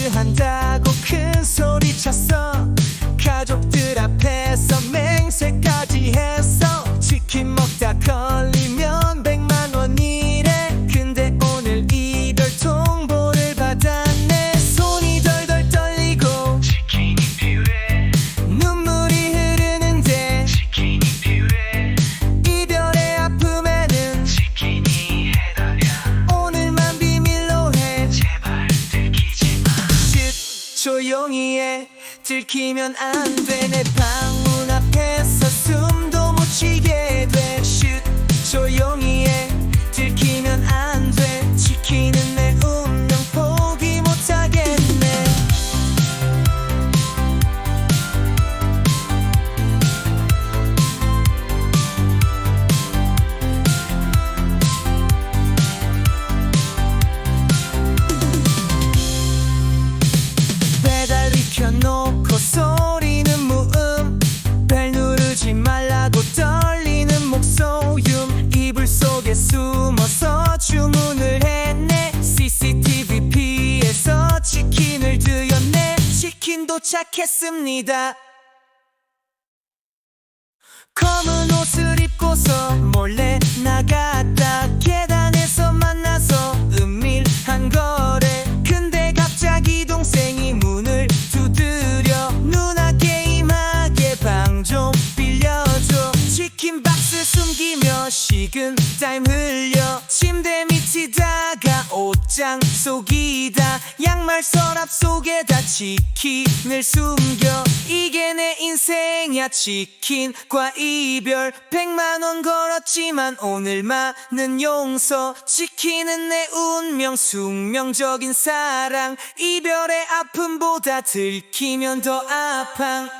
그 한다고 큰 소리 쳤어. 가족들 앞에서 매 들키면 안 돼. 내 방문 앞에서 숨도 못 쉬게 돼 슛 조용히 해. 들키면 도착했습니다. 검은 옷을 입고서 몰래 나갔다 식은 땀 흘려. 침대 밑이다가 옷장 속이다. 양말 서랍 속에다 치킨을 숨겨. 이게 내 인생이야 치킨과 이별. 백만 원 걸었지만 오늘만은 용서. 치킨은 내 운명 숙명적인 사랑. 이별의 아픔보다 들키면 더 아팡